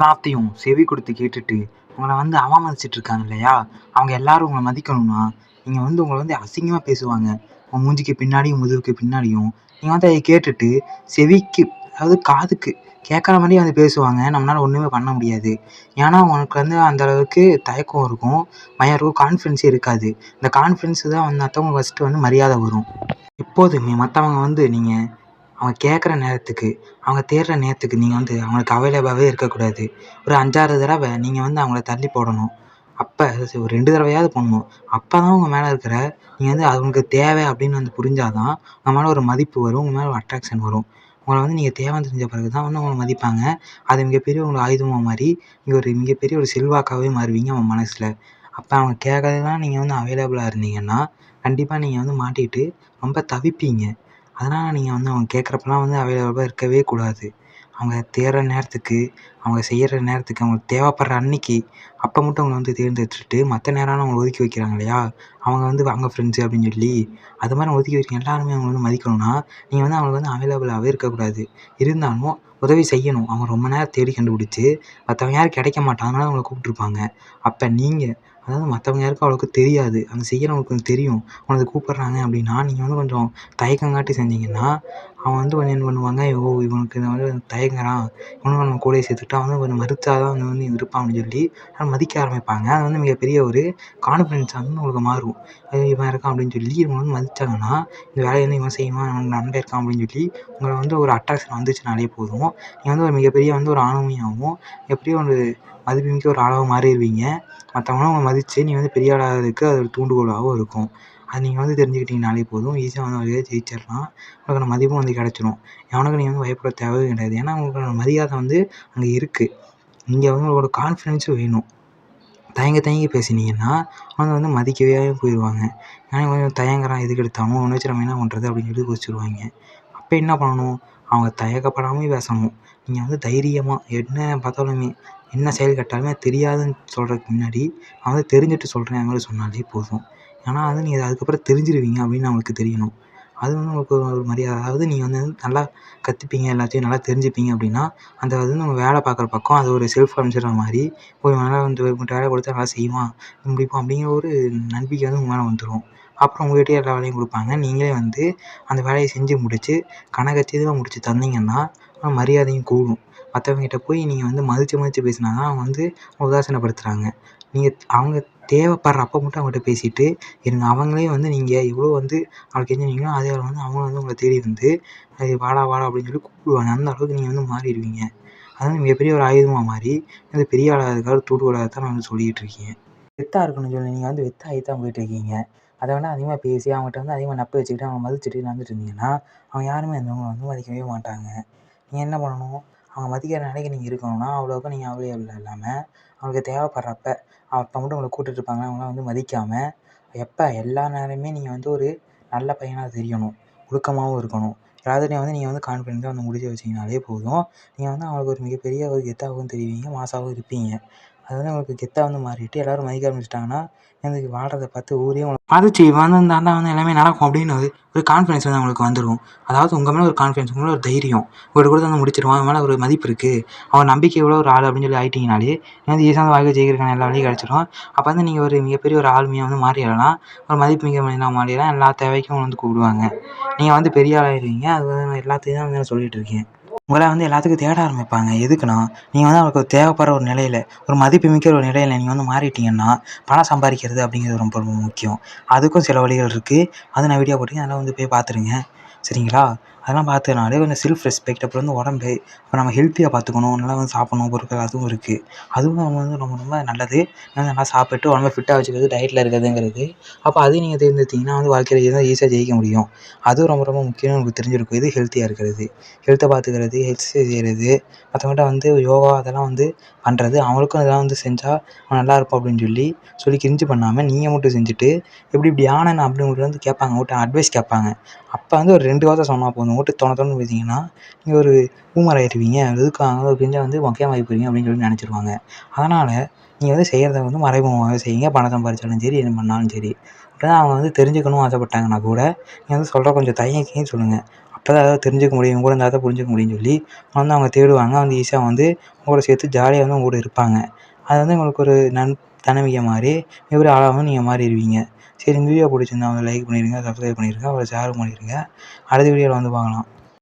எல்லாத்தையும் செவி கொடுத்து கேட்டுட்டு உங்களை வந்து அவமதிச்சிட்டு இருக்காங்க இல்லையா அவங்க எல்லாரும் உங்களை மதிக்கணும்னா நீங்கள் வந்து உங்களை வந்து அசிங்கமாக பேசுவாங்க. உங்கள் மூஞ்சிக்கு பின்னாடியும் முதுகுக்கு பின்னாடியும். நீங்கள் வந்து அதை கேட்டுட்டு செவிக்கு அதாவது காதுக்கு கேட்குற மாதிரியே வந்து பேசுவாங்க. நம்மளால் ஒன்றுமே பண்ண முடியாது. ஏன்னா உனக்கு வந்து அந்த அளவுக்கு தயக்கம் இருக்கும். பயம் இருக்கும். கான்ஃபிடென்ஸே இருக்காது. இந்த கான்ஃபிடென்ஸு தான் வந்து மற்றவங்க ஃபஸ்ட்டு வந்து மரியாதை வரும். எப்போதுமே மற்றவங்க வந்து நீங்கள் அவங்க கேட்குற நேரத்துக்கு அவங்க தேடுற நேரத்துக்கு நீங்கள் வந்து அவங்களுக்கு அவைலபிளாகவே இருக்கக்கூடாது. ஒரு அஞ்சாறு தடவை நீங்கள் வந்து அவங்கள தள்ளி போடணும். அப்போ ஒரு ரெண்டு தடவையாவது பண்ணணும் அப்போ தான் உங்கள் மேலே இருக்கிற நீங்கள் வந்து அவங்களுக்கு தேவை அப்படின்னு வந்து புரிஞ்சால் தான் உங்கள் மேலே ஒரு மதிப்பு வரும் உங்கள் மேலே ஒரு அட்ராக்ஷன் வரும். உங்களை வந்து நீங்கள் தேவைன்னு தெரிஞ்ச பிறகு தான் வந்து உங்களை மதிப்பாங்க. அது மிகப்பெரிய உங்களுக்கு ஆயுதமாக மாறி நீங்கள் ஒரு மிகப்பெரிய ஒரு செல்வாக்காகவே மாறுவீங்க அவங்க மனசில். அப்போ அவங்க கேட்கறதுலாம் நீங்கள் வந்து அவைலபிளாக இருந்தீங்கன்னா கண்டிப்பாக நீங்கள் வந்து மாட்டிக்கிட்டு ரொம்ப தவிப்பீங்க. அதனால் நீங்கள் வந்து அவங்க கேட்குறப்பலாம் வந்து அவைலபிளாக இருக்கவே கூடாது. அவங்க தேடுற நேரத்துக்கு அவங்க செய்கிற நேரத்துக்கு அவங்களுக்கு தேவைப்படுற அன்னைக்கு அப்போ மட்டும் அவங்கள வந்து தேர்ந்தெடுத்துட்டு மற்ற நேரம்லாம் அவங்கள ஒதுக்கி வைக்கிறாங்க இல்லையா? அவங்க வந்து அவங்க ஃப்ரெண்ட்ஸு அப்படின்னு சொல்லி அது மாதிரி ஒதுக்கி வைக்கிற எல்லாருமே அவங்கள வந்து மதிக்கணும்னா நீங்கள் வந்து அவங்களுக்கு வந்து அவைலபிளாகவே இருக்கக்கூடாது. இருந்தாலும் உதவி செய்யணும். அவங்க ரொம்ப நேரம் தேடி கண்டுபிடிச்சி மற்றவங்க யாரும் கிடைக்க மாட்டாங்க அவங்களை அவங்கள கூப்பிட்ருப்பாங்க அப்போ நீங்கள் அதாவது மற்றவங்க யாருக்கும் அவ்வளோக்கு தெரியாது. அந்த செய்கிறவங்களுக்கு கொஞ்சம் தெரியும். உனக்கு கூப்பிட்றாங்க அப்படின்னா நீங்கள் வந்து கொஞ்சம் தயக்கம் காட்டி செஞ்சீங்கன்னா அவன் வந்து கொஞ்சம் என்ன பண்ணுவாங்க ஓ இவனுக்கு இந்த மாதிரி தயங்குறான். இவனும் நம்ம கூடயே சேர்த்துக்கிட்டா வந்து கொஞ்சம் மதித்தா தான் வந்து வந்து இருப்பான் அப்படின்னு சொல்லி மதிக்க ஆரம்பிப்பாங்க. அது வந்து மிகப்பெரிய ஒரு கான்ஃபிடென்ஸாக வந்து உங்களுக்கு மாறும். ஐயோ இவன் இருக்கான் அப்படின்னு சொல்லி இவங்க வந்து மதித்தாங்கன்னா இந்த வேலையை வந்து இவன் செய்வான் இவன் நண்பன் இருக்கான் அப்படின்னு சொல்லி உங்களை வந்து ஒரு அட்ராக்ஷன் வந்துச்சுனாலே போதும். நீங்கள் வந்து ஒரு மிகப்பெரிய வந்து ஒரு ஆளுமையாகவும் எப்படியும் ஒரு மதிப்புமிக்க ஒரு ஆளாக மாறிடுவீங்க மற்றவங்களும் உங்களை மதித்து நீ வந்து பெரிய ஆளாகிறதுக்கு அது ஒரு தூண்டுகோலாகவும் இருக்கும். அது நீங்கள் வந்து தெரிஞ்சுக்கிட்டீங்கனாலே போதும். ஈஸியாக வந்து வழியாக ஜெயிச்சிடலாம். உங்களுக்கான மதிப்பும் வந்து கிடச்சிரும். எவனுக்கும் நீங்கள் வந்து பயப்பட தேவையே கிடையாது. ஏன்னா உங்களுக்கான மரியாதை வந்து அங்கே இருக்குது இங்கே வந்து உங்களோட கான்ஃபிடென்ஸும் வேணும். தயங்கி தயங்கி பேசினீங்கன்னா அவங்க வந்து மதிக்கவே போயிடுவாங்க ஏன்னா கொஞ்சம் தயங்குறான் எதுக்கு எடுத்தாலும்? ஒன்று வச்சு நம்ம என்ன பண்ணுறது அப்படின்னு சொல்லி யோசிச்சுருவாங்க அப்போ என்ன பண்ணணும்? அவங்க தயக்கப்படாமல் பேசணும். நீங்கள் வந்து தைரியமாக என்ன பார்த்தாலுமே என்ன செயல் கேட்டாலுமே தெரியாதுன்னு சொல்கிறதுக்கு முன்னாடி நான் வந்து தெரிஞ்சுட்டு சொல்கிறேன் அது மாதிரி சொன்னாலே போதும். ஏன்னா வந்து நீங்கள் அதுக்கப்புறம் தெரிஞ்சிருவீங்க அப்படின்னு அவங்களுக்கு தெரியணும். அது வந்து உங்களுக்கு ஒரு மரியாதை. அதாவது நீங்கள் வந்து நல்லா கற்றுப்பீங்க எல்லாத்தையும் நல்லா தெரிஞ்சுப்பீங்க அப்படின்னா அந்த அது வந்து நம்ம வேலை பார்க்குற பக்கம் அது ஒரு செல்ஃப் அனுப்பிச்சிடுற மாதிரி போய் நல்லா வந்து இவன்கிட்ட வேலை கொடுத்தா நல்லா செய்வான் முடிப்பான் அப்படிங்கிற ஒரு நம்பிக்கை வந்து உங்கள் மேலே வந்துடும் அப்புறம் உங்கள்கிட்டயே எல்லா வேலையும் கொடுப்பாங்க. நீங்களே வந்து அந்த வேலையை செஞ்சு முடித்து கனகச்சிதமாக முடித்து தந்தீங்கன்னா மரியாதையும் கூடும். மற்றவங்ககிட்ட போய் நீங்கள் வந்து மதித்து மதித்து பேசினா தான் அவங்க வந்து உதாசீனப்படுத்துகிறாங்க நீங்கள் அவங்க தேவைப்பட்றப்ப மட்டும் அவங்ககிட்ட பேசிட்டு இருங்க. அவங்களே வந்து நீங்கள் எவ்வளோ வந்து அவங்களுக்கு கெஞ்சுனீங்களோ அதே அளவு வந்து அவங்களும் வந்து உங்களை தேடி வந்து வாடா வாடா அப்படின்னு சொல்லி கூப்பிடுவாங்க. அந்த அளவுக்கு நீங்கள் வந்து மாறிடுவீங்க. அது மிகப்பெரிய ஒரு ஆயுதமாக மாறி இந்த பெரிய ஆளாக ஒரு தூடு தான் நான் வந்து சொல்லிக்கிட்டு இருக்கேன். வெத்தா இருக்கணும்னு சொல்லி நீங்கள் வந்து வெத்தாகி தான் போயிட்டுருக்கீங்க அதை விட அதிகமாக பேசி அவங்ககிட்ட வந்து அதிகமாக நப்பை வச்சுக்கிட்டு அவங்க மதிச்சுட்டு நடந்துட்டு இருந்தீங்கன்னா அவங்க யாருமே அந்தவங்களை வந்து மதிக்கவே மாட்டாங்க. நீங்கள் என்ன பண்ணணும்? அவங்க மதிக்கிற நிலைக்கு நீங்கள் இருக்கணும்னா அவ்வளோவுக்கு நீங்கள் அவைலபிள் இல்லாமல் அவங்களுக்கு தேவைப்படுறப்ப அப்போ மட்டும் உங்களை கூப்பிட்டுட்டு இருப்பாங்க அவங்களாம் வந்து மதிக்காமல் எப்போ எல்லா நேரமுமே நீங்கள் வந்து ஒரு நல்ல பையனாக தெரியணும். ஒழுக்கமாகவும் இருக்கணும். எல்லாத்துலேயும் வந்து நீங்கள் வந்து கான்ஃபிடென்ட்டாக வந்து முடிச்சு வச்சிங்கனாலே போதும். நீங்கள் வந்து அவங்களுக்கு ஒரு மிகப்பெரிய ஒரு கெத்தாகவும் தெரிவிங்க மாஸாகவும் இருப்பீங்க. அது வந்து உங்களுக்கு கெத்தாக வந்து மாறிட்டு எல்லோரும் மதிக்க ஆரம்பிச்சிட்டாங்கன்னா எனக்கு வாழ்றத பார்த்து ஊரே உங்களை மதிச்சு இவன் வந்து இருந்தால் வந்து எல்லாமே நடக்கும் அப்படின்னு ஒரு கான்ஃபிடென்ஸ் வந்து அவங்களுக்கு வந்துடும் அதாவது உங்கள் மேலே ஒரு கான்ஃபிடென்ஸ் உங்கள் மேலே ஒரு தைரியம் உங்களுக்கு கொடுத்து வந்து முடிச்சிருவான் அவன் மேலே ஒரு மதிப்பு இருக்குது அவன் நம்பிக்கை உள்ள ஒரு ஆள் அப்படின்னு சொல்லி ஆகிட்டீங்கனாலே வந்து ஈஸியாக வந்து வாழ்க்கை ஜெயிக்கிறக்கான எல்லா வழியும் கிடச்சிரும். அப்போ வந்து நீங்கள் ஒரு மிகப்பெரிய ஒரு ஆளுமையாக வந்து மாறிடலாம். ஒரு மதிப்புமிக்க மனிதனாக மாறிடலாம். எல்லா தேவைக்கும் வந்து கூப்பிடுவாங்க. நீங்கள் வந்து பெரிய ஆளாகிடுவீங்க அது வந்து எல்லாத்தையும் தான் வந்து நான் சொல்லிகிட்டு இருக்கேன். உங்களை வந்து எல்லாத்துக்கும் தேட ஆரம்பிப்பாங்க. எதுக்குன்னா நீங்கள் வந்து அவங்களுக்கு தேவைப்படுற ஒரு நிலையில் ஒரு மதிப்புமிக்க ஒரு நிலையில் நீங்கள் வந்து மாறிட்டீங்கன்னா பணம் சம்பாதிக்கிறது அப்படிங்கிறது ரொம்ப ரொம்ப முக்கியம். அதுக்கும் சில வழிகள் இருக்குது அதை நான் வீடியோ போட்டிருக்கேன். அதெல்லாம் வந்து போய் பார்த்துருங்க. சரிங்களா? அதெல்லாம் பார்த்ததுனாலே கொஞ்சம் செல்ஃப் ரெஸ்பெக்ட் அப்புறம் வந்து உடம்பு இப்போ நம்ம ஹெல்த்தியாக பார்த்துக்கணும். நல்லா வந்து சாப்பிட்ணும் பொருட்கள் அதுவும் இருக்குது அதுவும் நம்ம வந்து ரொம்ப ரொம்ப நல்லது. நல்லா சாப்பிட்டு உடம்ப ஃபிட்டாக வச்சுக்கிறது டயட்டில் இருக்கிறதுங்கிறது. அப்போ அதையும் நீங்கள் தேர்ந்தெடுத்தீங்கன்னா வந்து வாழ்க்கையில் எதாவது ஈஸியாக ஜெயிக்க முடியும். அதுவும் ரொம்ப ரொம்ப முக்கியம்னு உங்களுக்கு தெரிஞ்சிருக்கும். இது ஹெல்த்தியாக இருக்கிறது. ஹெல்த்தை பார்த்துக்கிறது எக்ஸசைஸ் செய்கிறது மற்றவங்கள்ட்ட வந்து யோகா அதெல்லாம் வந்து பண்ணுறது அவங்களுக்கும் இதெல்லாம் வந்து செஞ்சால் நல்லா இருப்போம் அப்படின்னு சொல்லி சொல்லி கிரிஞ்சு பண்ணாமல் நீங்கள் மட்டும் செஞ்சுட்டு எப்படி இப்படி ஆனேன் அப்படின்னு வந்து கேட்பாங்க. உங்கள்கிட்ட அட்வைஸ் கேட்பாங்க. அப்போ வந்து ஒரு ரெண்டு வார்த்தை சொன்னால் போதும். மட்டும் தொண தொணன்னு பேசுனீங்கன்னா நீங்கள் ஒரு பூமர் ஆகிருவீங்க எதுக்கு ஒரு கிஞ்சா வந்து மொக்கையாக ஆகி அப்படின்னு சொல்லி நினச்சிருவாங்க. அதனால் நீங்கள் வந்து செய்கிறத வந்து மறைமுகமாகவே செய்யுங்க. பணம் சம்பாதிச்சாலும் சரி என்ன பண்ணாலும் சரி. அப்போ தான் அவங்க வந்து தெரிஞ்சுக்கணும்னு ஆசைப்பட்டாங்கன்னா கூட நீங்கள் வந்து சொல்கிற கொஞ்சம் தயங்கியும் சொல்லுங்கள் அப்போ தான் அதாவது தெரிஞ்சுக்க முடியும். கூட இருந்தால் தான் புரிஞ்சுக்க முடியும்னு சொல்லி வந்து அவங்க தேடுவாங்க. வந்து ஈஸியாக வந்து உங்களோட சேர்த்து ஜாலியாக வந்து உங்க கூட இருப்பாங்க. அது வந்து உங்களுக்கு ஒரு நன் தன்னம்பிக்கை மாதிரி எப்படி ஆளாகவும் நீங்கள் மாறிடுவீங்க. சரி இந்த வீடியோ பிடிச்சிருந்தா வந்து லைக் பண்ணிடுங்க சப்ஸ்கிரைப் பண்ணிடுங்க அப்புறம் ஷேரும் பண்ணிடுங்க அடுத்த வீடியோவில் வந்து பார்க்கலாம்.